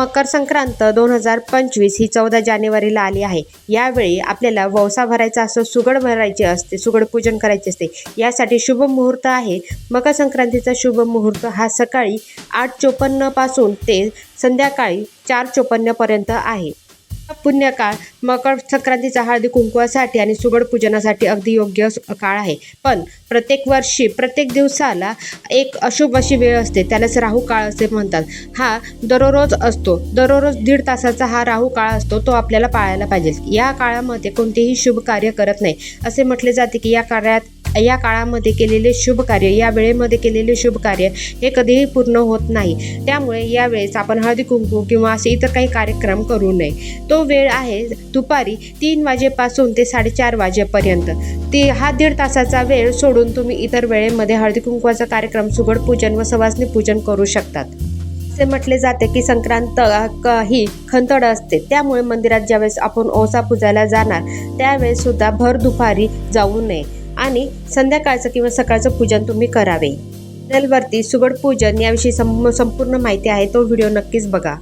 मकर संक्रांत दोन हजार पंचवीस ही चौदा जानेवारीला आली आहे. यावेळी आपल्याला वौसा भरायचा असं सुगड भरायचे असते सुगड पूजन करायचे असते यासाठी शुभ मुहूर्त आहे. मकर संक्रांतीचा शुभ मुहूर्त हा सकाळी आठ चोपन्नपासून ते संध्याकाळी चार चोपन्नपर्यंत आहे. पुण्यकाळ. मकर संक्रांतीचा हळदी कुंकवासाठी आणि सुगड पूजनासाठी अगदी योग्य काळ आहे. पण प्रत्येक वर्षी प्रत्येक दिवसाला एक अशुभ अशी वेळ असते. त्यालाच राहू काळ असे म्हणतात. हा दररोज असतो. दररोज दीड तासाचा हा राहू काळ असतो. तो आपल्याला पाळायला पाहिजे. या काळामध्ये कोणतेही शुभ कार्य करत नाही. असे म्हटले जाते की या कार्यात या काळामध्ये केलेले शुभ कार्य या वेळेमध्ये केलेले शुभ कार्य हे कधीही पूर्ण होत नाही. त्यामुळे यावेळेस आपण हळदी कुंकू किंवा असे इतर काही कार्यक्रम करू नये. तो वेळ आहे दुपारी तीन वाजेपासून ते साडेचार वाजेपर्यंत. ती हा दीड तासाचा वेळ सोडून तुम्ही इतर वेळेमध्ये हळदी कुंकवाचा कार्यक्रम सुगड पूजन व सवासणी पूजन करू शकतात. असे म्हटले जाते की संक्रांत क- ही खंतड असते. त्यामुळे मंदिरात ज्यावेळेस आपण ओसा पूजायला जाणार त्यावेळेस सुद्धा भर दुपारी जाऊ नये. आणि संध्याकाळचं किंवा सकाळचं पूजन तुम्ही करावे. चॅनलवरती सुगड पूजन याविषयी संपूर्ण माहिती आहे तो व्हिडिओ नक्कीच बघा.